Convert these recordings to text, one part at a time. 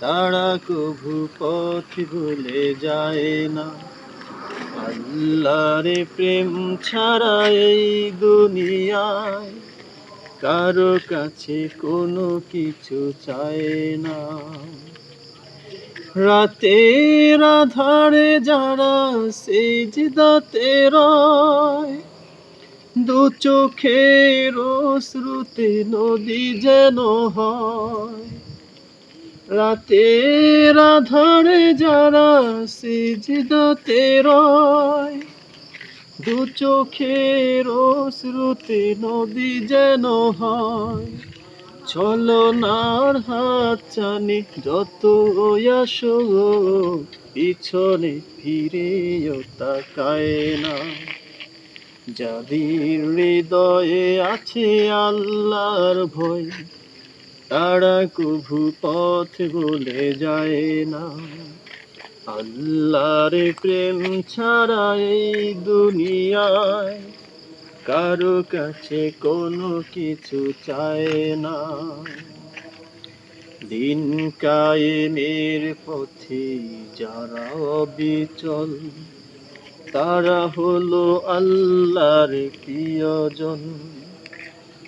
তারা কভু পথ ভুলে যায় না। আল্লাহর প্রেম ছাড়া এই দুনিয়ায় কারও কাছে কোনো কিছু চায় না। রাতের আধারে যারা সেজদাতে রয়, দু চোখের শ্রুতে নদী যেন হয়। রাতের আধারে যারা সিজদাতে রয় দু চোখের শ্রুতি নদী যেন হয়। ছলনার হাত চানি, যত আসো পিছনে ফিরেও তাকায় না। যাদের হৃদয়ে আছে আল্লাহর ভয় তারা কভু পথ বলে যায় না। আল্লাহর প্রেম ছাড়া এই দুনিয়ায় কারও কাছে কোনো কিছু চায় না। দিন কায়েমের পথে যারা অবিচল, তারা হলো আল্লাহর প্রিয়জন।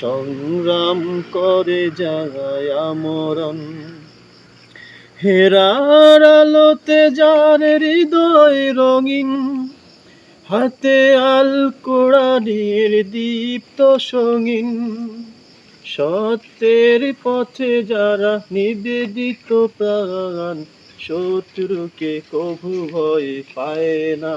সংগ্রাম করে যায় আমরণ। হেরার আলোতে যার হৃদয় রঙিন, হাতে আল কোরআনের দীপ্ত সঙ্গিন। সত্যের পথে যারা নিবেদিত প্রাণ, শত্রুকে কভু ভয় পায় না।